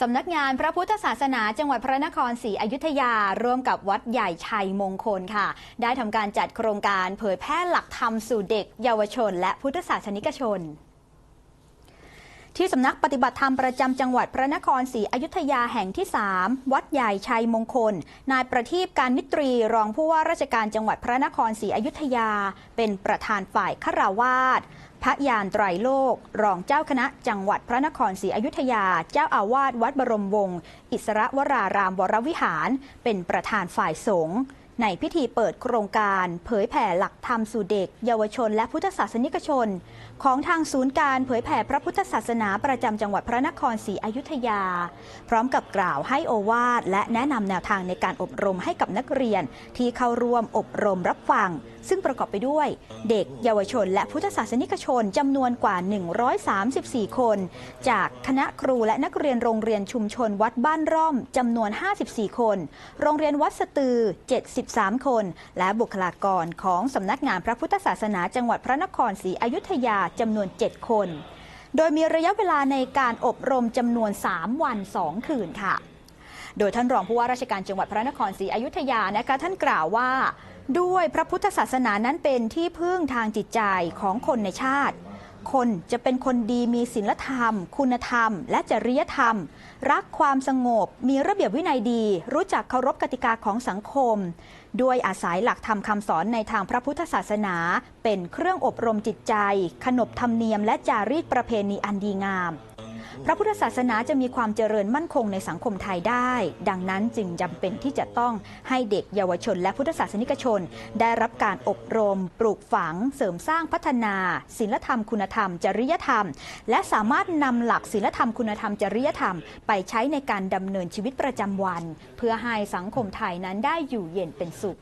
สำนักงานพระพุทธศาสนาจังหวัดพระนครศรีอยุธยา ร่วมกับวัดใหญ่ชัยมงคลค่ะ ได้ทำการจัดโครงการเผยแพร่หลักธรรมสู่เด็ก เยาวชน และพุทธศาสนิกชน ที่สำนักปฏิบัติธรรมประจำจังหวัดพระนครศรีอยุธยาแห่งที่ 3 วัดใหญ่ชัยมงคล นายประทีปการนิตรีรองผู้ว่าราชการจังหวัดพระนครศรีอยุธยา เป็นประธานฝ่ายคราวาสพระยานไตรโลก รองเจ้าคณะจังหวัดพระนครศรีอยุธยา เจ้าอาวาสวัดบรมวงศ์อิสระวรารามวรวิหาร เป็นประธานฝ่ายสงฆ์ ในพิธีเปิดโครงการ เผยแผ่หลักธรรมสู่เด็ก เยาวชน และพุทธศาสนิกชน ของทางศูนย์การเผยแผ่พระพุทธศาสนาประจำจังหวัดพระนครศรีอยุธยา พร้อมกับกล่าวให้โอวาทและแนะนำแนวทางในการอบรมให้กับนักเรียนที่เข้าร่วมอบรมรับฟัง ซึ่งประกอบไปด้วยเด็กเยาวชน และพุทธศาสนิกชนจำนวนกว่า 134 คน จากคณะครูและนักเรียนโรงเรียนชุมชนวัดบ้านร่อมจำนวน 54 คน โรงเรียนวัดสตือ 73 คน และบุคลากรของสำนักงานพระพุทธศาสนาจังหวัดพระนครศรีอยุธยาจำนวน 7 คน โดยมีระยะเวลาในการอบรมจำนวน 3 วัน 2 คืนค่ะ โดยท่านรองผู้ว่าราชการจังหวัดพระนครศรีอยุธยานะคะท่านกล่าวว่า ด้วยพระพุทธศาสนานั้นเป็นที่พึ่งทางจิตใจของคนในชาติ คนจะเป็นคนดีมีศีลธรรม คุณธรรม และจริยธรรม รักความสงบ มีระเบียบวินัยดี รู้จักเคารพกติกาของสังคมด้วยอาศัยหลักธรรมคำสอนในทางพระพุทธศาสนา เป็นเครื่องอบรมจิตใจ ขนบธรรมเนียมและจารีตประเพณีอันดีงาม พระพุทธศาสนาจะมีความเจริญมั่นคงในสังคมไทยได้ ดังนั้นจึงจำเป็นที่จะต้องให้เด็กเยาวชน และพุทธศาสนิกชน ได้รับการอบรม ปลูกฝัง เสริมสร้างพัฒนา ศีลธรรม คุณธรรม จริยธรรม และสามารถนำหลักศีลธรรมคุณธรรม จริยธรรม ไปใช้ในการดำเนินชีวิตประจำวัน เพื่อให้สังคมไทยนั้นได้อยู่เย็นเป็นสุข